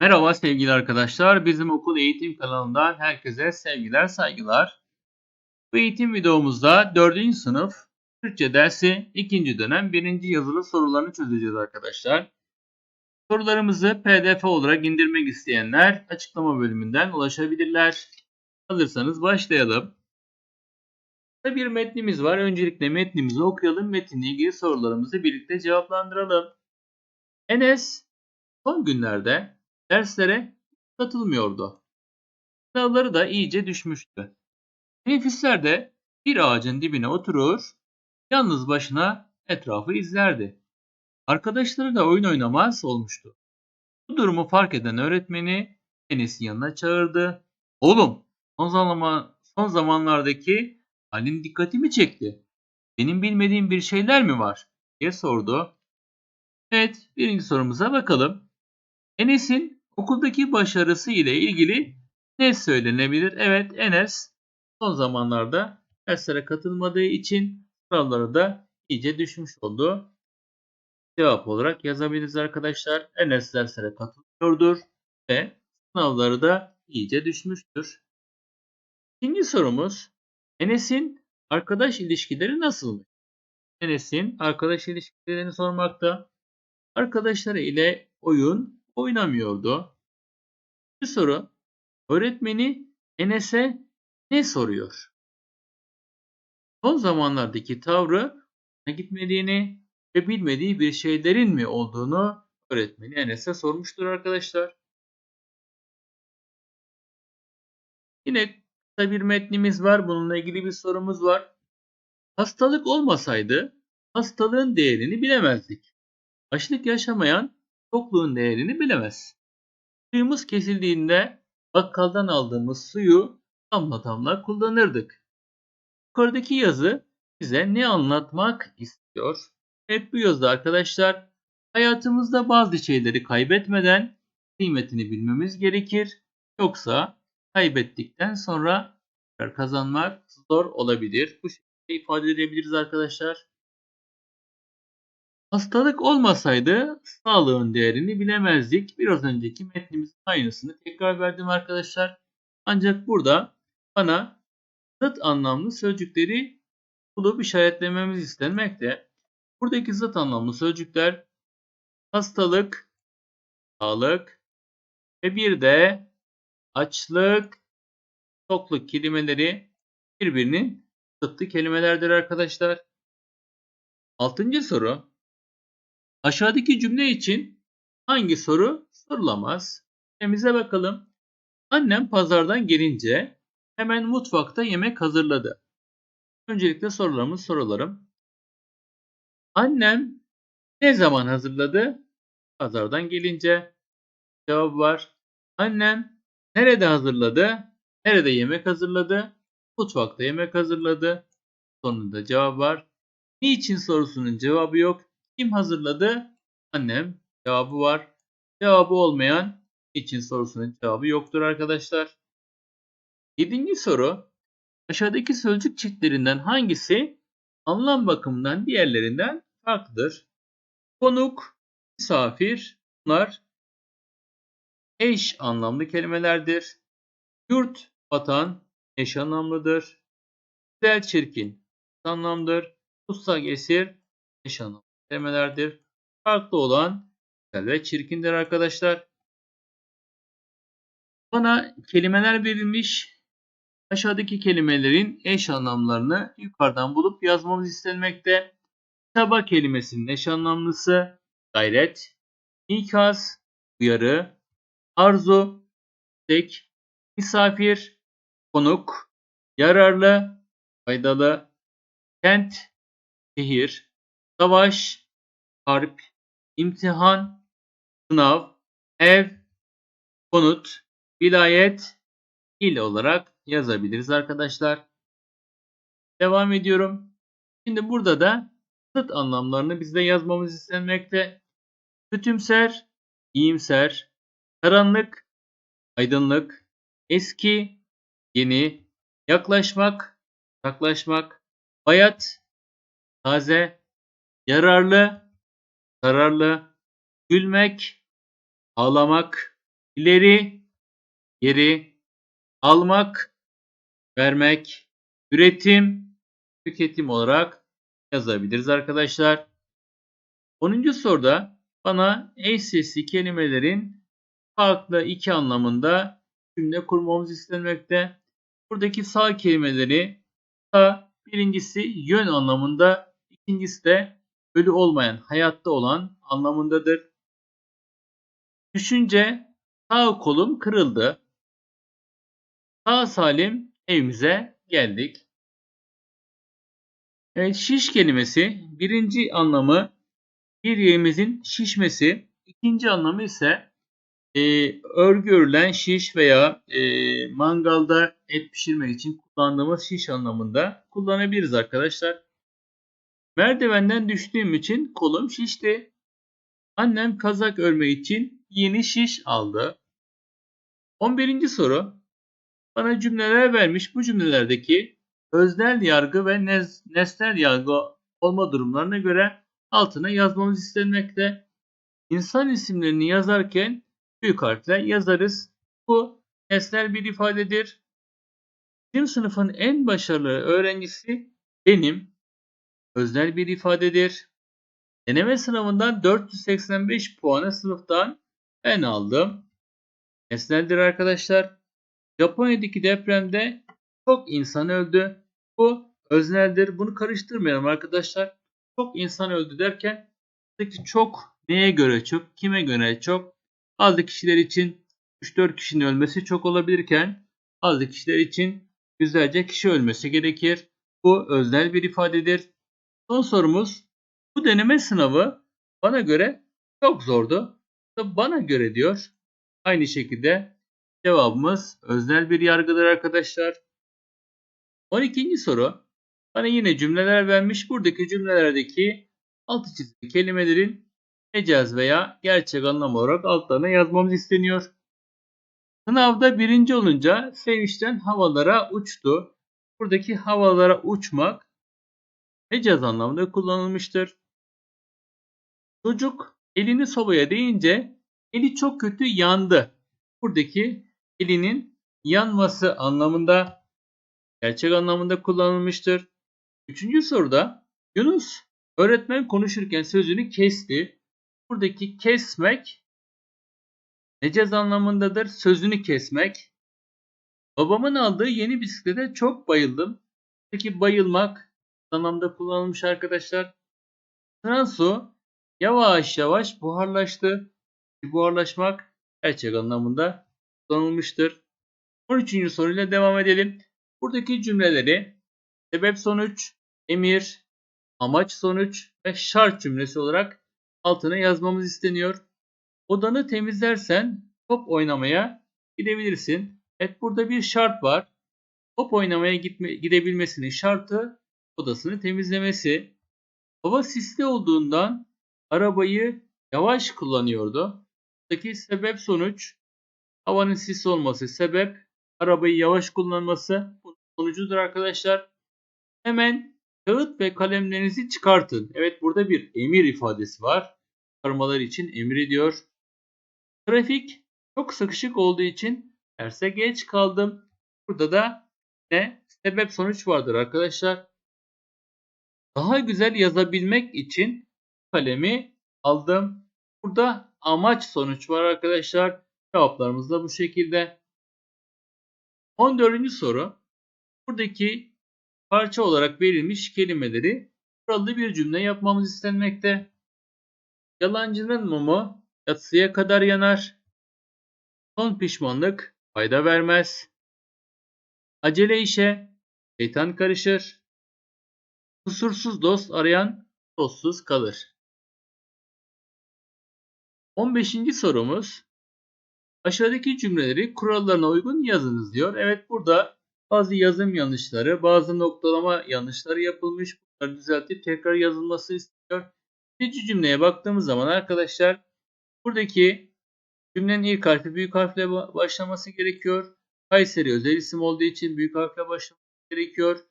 Merhaba sevgili arkadaşlar. Bizim okul eğitim kanalından herkese sevgiler, saygılar. Bu eğitim videomuzda 4. sınıf Türkçe dersi 2. dönem 1. yazılı sorularını çözeceğiz arkadaşlar. Sorularımızı pdf olarak indirmek isteyenler açıklama bölümünden ulaşabilirler. Hazırsanız başlayalım. Kısa bir metnimiz var. Öncelikle metnimizi okuyalım. Metinle ilgili sorularımızı birlikte cevaplandıralım. Enes son günlerde derslere katılmıyordu. Sınavları da iyice düşmüştü. Teneffüsler de bir ağacın dibine oturur, yalnız başına etrafı izlerdi. Arkadaşları da oyun oynamaz olmuştu. Bu durumu fark eden öğretmeni Enes'in yanına çağırdı. Oğlum, son, zaman, son zamanlardaki halin dikkatimi çekti. Benim bilmediğim bir şeyler mi var? diye sordu. Evet, birinci sorumuza bakalım. Enes'in okuldaki başarısı ile ilgili ne söylenebilir? Evet, Enes son zamanlarda derslere katılmadığı için sınavları da iyice düşmüş oldu. Cevap olarak yazabiliriz arkadaşlar. Enes derslere katılıyordur ve sınavları da iyice düşmüştür. İkinci sorumuz Enes'in arkadaş ilişkileri nasılmış? Enes'in arkadaş ilişkilerini sormakta. Arkadaşları ile oyun oynamıyordu. Bir soru. Öğretmeni Enes'e ne soruyor? Son zamanlardaki tavrı gitmediğini ve bilmediği bir şeylerin mi olduğunu öğretmeni Enes'e sormuştur arkadaşlar. Yine kısa bir metnimiz var. Bununla ilgili bir sorumuz var. Hastalık olmasaydı hastalığın değerini bilemezdik. Açlık yaşamayan çokluğun değerini bilemez. Suyumuz kesildiğinde bakkaldan aldığımız suyu damla damla kullanırdık. Yukarıdaki yazı bize ne anlatmak istiyor? Hep bu yazıda arkadaşlar hayatımızda bazı şeyleri kaybetmeden kıymetini bilmemiz gerekir. Yoksa kaybettikten sonra kazanmak zor olabilir. Bu şekilde ifade edebiliriz arkadaşlar. Hastalık olmasaydı sağlığın değerini bilemezdik. Biraz önceki metnimizin aynısını tekrar verdim arkadaşlar. Ancak burada bana zıt anlamlı sözcükleri bulup işaretlememiz istenmekte. Buradaki zıt anlamlı sözcükler hastalık, sağlık ve bir de açlık, tokluk kelimeleri birbirinin zıttı kelimelerdir arkadaşlar. Altıncı soru. Aşağıdaki cümle için hangi soru sorulamaz? Cümlemize bakalım. Annem pazardan gelince hemen mutfakta yemek hazırladı. Öncelikle sorularımı sorularım. Annem ne zaman hazırladı? Pazardan gelince. Cevap var. Annem nerede hazırladı? Nerede yemek hazırladı? Mutfakta yemek hazırladı. Sonunda cevap var. Niçin sorusunun cevabı yok. Kim hazırladı? Annem. Cevabı var. Cevabı olmayan için sorusunun cevabı yoktur arkadaşlar. Yedinci soru. Aşağıdaki sözcük çiftlerinden hangisi anlam bakımından diğerlerinden farklıdır? Konuk, misafir bunlar eş anlamlı kelimelerdir. Yurt, vatan eş anlamlıdır. Güzel, çirkin anlamdır. Tutsak, esir eş anlamlı kelimelerdir. Farklı olan güzel ve çirkindir arkadaşlar. Bana kelimeler verilmiş. Aşağıdaki kelimelerin eş anlamlarını yukarıdan bulup yazmamız istenmekte. Çaba kelimesinin eş anlamlısı gayret, ikaz, uyarı, arzu, istek, misafir, konuk, yararlı, faydalı, kent, şehir, savaş, harp, imtihan, sınav, ev, konut, vilayet, il olarak yazabiliriz arkadaşlar. Devam ediyorum. Şimdi burada da zıt anlamlarını bizde yazmamız istenmekte. Kötümser, iyimser, karanlık, aydınlık, eski, yeni, yaklaşmak, yaklaşmak, bayat, taze, yararlı, zararlı, gülmek, ağlamak, ileri, geri, almak, vermek, üretim, tüketim olarak yazabiliriz arkadaşlar. 10. soruda bana eş sesli kelimelerin farklı iki anlamında cümle kurmamız istenmekte. Buradaki sağ kelimeleri sağ birincisi yön anlamında, ikincisi de ölü olmayan, hayatta olan anlamındadır. Düşünce sağ kolum kırıldı. Sağ salim evimize geldik. Evet şiş kelimesi birinci anlamı bir yerimizin şişmesi. ikinci anlamı ise e, örgü örülen şiş veya e, mangalda et pişirmek için kullandığımız şiş anlamında kullanabiliriz arkadaşlar. Merdivenden düştüğüm için kolum şişti. Annem kazak örmek için yeni şiş aldı. 11. soru. Bana cümleler vermiş. Bu cümlelerdeki öznel yargı ve nez, nesnel yargı olma durumlarına göre altına yazmamız istenmekte. İnsan isimlerini yazarken büyük harfle yazarız. Bu nesnel bir ifadedir. Bizim sınıfın en başarılı öğrencisi benim. Öznel bir ifadedir. Deneme sınavından 485 puanı sınıftan ben aldım. Nesneldir arkadaşlar. Japonya'daki depremde çok insan öldü. Bu özneldir. Bunu karıştırmayalım arkadaşlar. Çok insan öldü derken buradaki çok neye göre çok, kime göre çok? Bazı kişiler için 3-4 kişinin ölmesi çok olabilirken bazı kişiler için yüzlerce kişi ölmesi gerekir. Bu öznel bir ifadedir. Son sorumuz bu deneme sınavı bana göre çok zordu. Bana göre diyor. Aynı şekilde cevabımız öznel bir yargıdır arkadaşlar. 12. soru. Bana yine cümleler vermiş. Buradaki cümlelerdeki altı çizili kelimelerin mecaz veya gerçek anlam olarak altlarına yazmamız isteniyor. Sınavda birinci olunca sevinçten havalara uçtu. Buradaki havalara uçmak mecaz anlamında kullanılmıştır. Çocuk elini sobaya değince eli çok kötü yandı. Buradaki elinin yanması anlamında gerçek anlamında kullanılmıştır. Üçüncü soruda Yunus öğretmen konuşurken sözünü kesti. Buradaki kesmek mecaz anlamındadır. Sözünü kesmek. Babamın aldığı yeni bisiklete çok bayıldım. Peki bayılmak anlamda kullanılmış arkadaşlar. Transu yavaş yavaş buharlaştı. Buharlaşmak gerçek anlamında kullanılmıştır. 13. soruyla devam edelim. Buradaki cümleleri sebep sonuç, emir, amaç sonuç ve şart cümlesi olarak altına yazmamız isteniyor. Odanı temizlersen top oynamaya gidebilirsin. Evet burada bir şart var. Top oynamaya gitme, gidebilmesinin şartı odasını temizlemesi. Hava sisli olduğundan arabayı yavaş kullanıyordu. Buradaki sebep sonuç havanın sis olması sebep arabayı yavaş kullanması sonucudur arkadaşlar. Hemen kağıt ve kalemlerinizi çıkartın. Evet burada bir emir ifadesi var. Çıkarmalar için emir ediyor. Trafik çok sıkışık olduğu için derse geç kaldım. Burada da ne sebep sonuç vardır arkadaşlar. Daha güzel yazabilmek için kalemi aldım. Burada amaç sonuç var arkadaşlar. Cevaplarımız da bu şekilde. 14. soru. Buradaki parça olarak verilmiş kelimeleri kurallı bir cümle yapmamız istenmekte. Yalancının mumu yatsıya kadar yanar. Son pişmanlık fayda vermez. Acele işe şeytan karışır. Kusursuz dost arayan dostsuz kalır. 15. sorumuz Aşağıdaki cümleleri kurallarına uygun yazınız diyor. Evet burada bazı yazım yanlışları, bazı noktalama yanlışları yapılmış. Bunları düzeltip tekrar yazılması istiyor. İkinci cümleye baktığımız zaman arkadaşlar buradaki cümlenin ilk harfi büyük harfle başlaması gerekiyor. Kayseri özel isim olduğu için büyük harfle başlaması gerekiyor.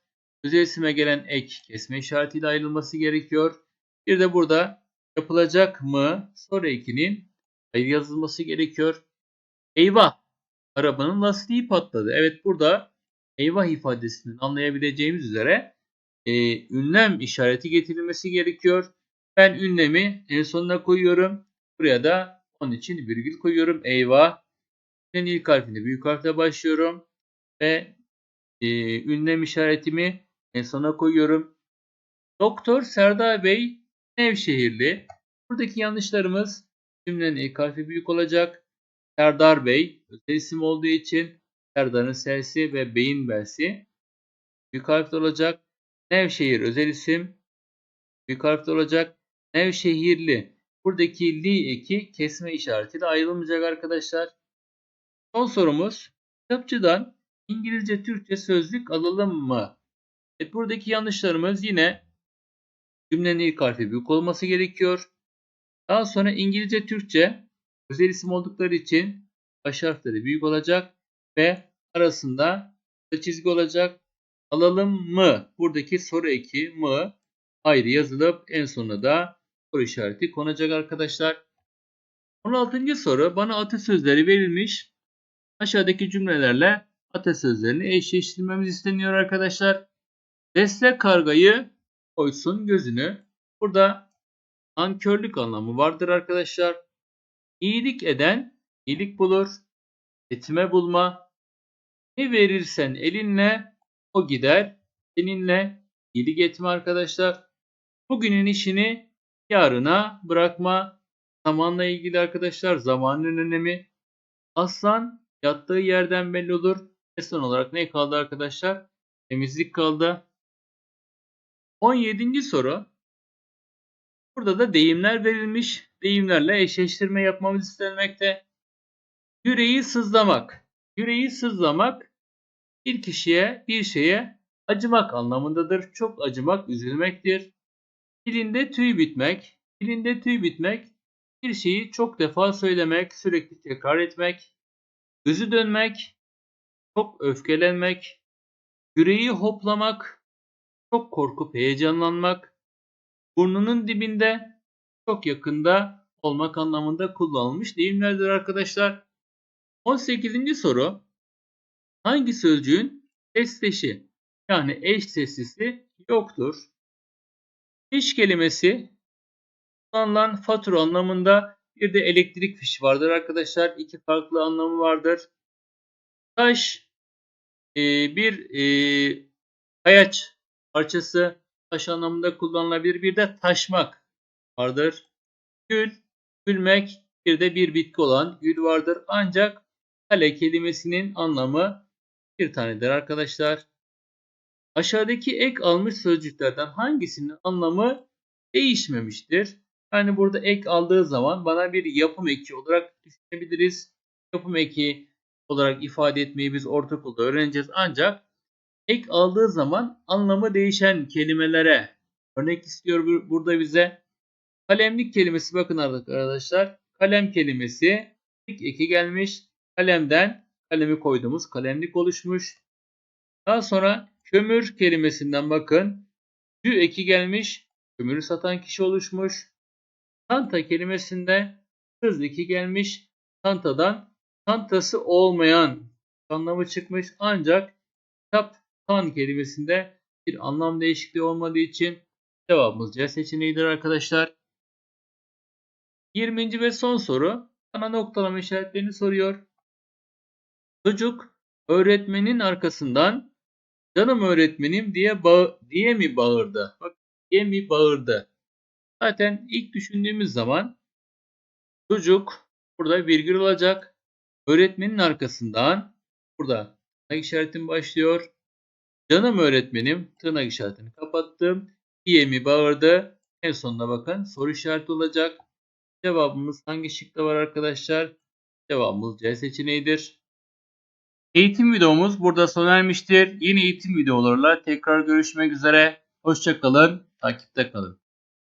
Özel isime gelen ek kesme işaretiyle ayrılması gerekiyor. Bir de burada yapılacak mı soru ekinin yazılması gerekiyor. Eyvah! Arabanın lastiği patladı. Evet burada eyvah ifadesinden anlayabileceğimiz üzere e, ünlem işareti getirilmesi gerekiyor. Ben ünlemi en sonuna koyuyorum. Buraya da onun için virgül koyuyorum. Eyvah. Ben ilk harfini büyük harfle başlıyorum. Ve e, ünlem işaretimi en sona koyuyorum. Doktor Serdar Bey Nevşehirli. Buradaki yanlışlarımız cümlenin ilk harfi büyük olacak. Serdar Bey özel isim olduğu için Serdar'ın sersi ve Bey'in belsi büyük harfli olacak. Nevşehir özel isim büyük harfli olacak. Nevşehirli. Buradaki li eki kesme işaretiyle ayrılmayacak arkadaşlar. Son sorumuz. Kitapçıdan İngilizce Türkçe sözlük alalım mı? Evet, buradaki yanlışlarımız yine cümlenin ilk harfi büyük olması gerekiyor. Daha sonra İngilizce Türkçe özel isim oldukları için baş harfleri büyük olacak ve arasında çizgi olacak. Alalım mı? Buradaki soru eki mı ayrı yazılıp en sonuna da soru işareti konacak arkadaşlar. 16. soru bana atasözleri verilmiş. Aşağıdaki cümlelerle atasözlerini eşleştirmemiz isteniyor arkadaşlar. Destek kargayı koysun gözünü. Burada ankörlük anlamı vardır arkadaşlar. İyilik eden iyilik bulur. Etme bulma. Ne verirsen elinle o gider. Seninle iyilik etme arkadaşlar. Bugünün işini yarına bırakma. Zamanla ilgili arkadaşlar zamanın önemi. Aslan yattığı yerden belli olur. Ve son olarak ne kaldı arkadaşlar? Temizlik kaldı. 17. soru. Burada da deyimler verilmiş. Deyimlerle eşleştirme yapmamız istenmekte. Yüreği sızlamak. Yüreği sızlamak bir kişiye, bir şeye acımak anlamındadır. Çok acımak, üzülmektir. Dilinde tüy bitmek. Dilinde tüy bitmek bir şeyi çok defa söylemek, sürekli tekrar etmek. Gözü dönmek, çok öfkelenmek, yüreği hoplamak, çok korkup heyecanlanmak, burnunun dibinde, çok yakında olmak anlamında kullanılmış deyimlerdir arkadaşlar. 18. soru. Hangi sözcüğün sesleşi yani eş seslisi yoktur? Fiş kelimesi kullanılan fatura anlamında bir de elektrik fişi vardır arkadaşlar. İki farklı anlamı vardır. Taş e, bir e, parçası taş anlamında kullanılabilir. Bir de taşmak vardır. Gül, gülmek bir de bir bitki olan gül vardır. Ancak kale kelimesinin anlamı bir tanedir arkadaşlar. Aşağıdaki ek almış sözcüklerden hangisinin anlamı değişmemiştir? Yani burada ek aldığı zaman bana bir yapım eki olarak düşünebiliriz. Yapım eki olarak ifade etmeyi biz ortaokulda öğreneceğiz. Ancak ek aldığı zaman anlamı değişen kelimelere örnek istiyor burada bize. Kalemlik kelimesi bakın arkadaşlar. Kalem kelimesi ilk eki gelmiş. Kalemden kalemi koyduğumuz kalemlik oluşmuş. Daha sonra kömür kelimesinden bakın. Cü eki gelmiş. Kömürü satan kişi oluşmuş. Tanta kelimesinde hız eki gelmiş. Tantadan tantası olmayan anlamı çıkmış. Ancak kitap tan kelimesinde bir anlam değişikliği olmadığı için cevabımız C seçeneğidir arkadaşlar. 20. ve son soru ana noktalama işaretlerini soruyor. Çocuk öğretmenin arkasından canım öğretmenim diye bağ diye mi bağırdı? Bak diye mi bağırdı? Zaten ilk düşündüğümüz zaman çocuk burada virgül olacak. Öğretmenin arkasından burada işaretim başlıyor. Canım öğretmenim tırnak işaretini kapattım. Diye mi bağırdı? En sonuna bakın soru işareti olacak. Cevabımız hangi şıkta var arkadaşlar? Cevabımız C seçeneğidir. Eğitim videomuz burada sona ermiştir. Yeni eğitim videolarıyla tekrar görüşmek üzere. Hoşçakalın, takipte kalın.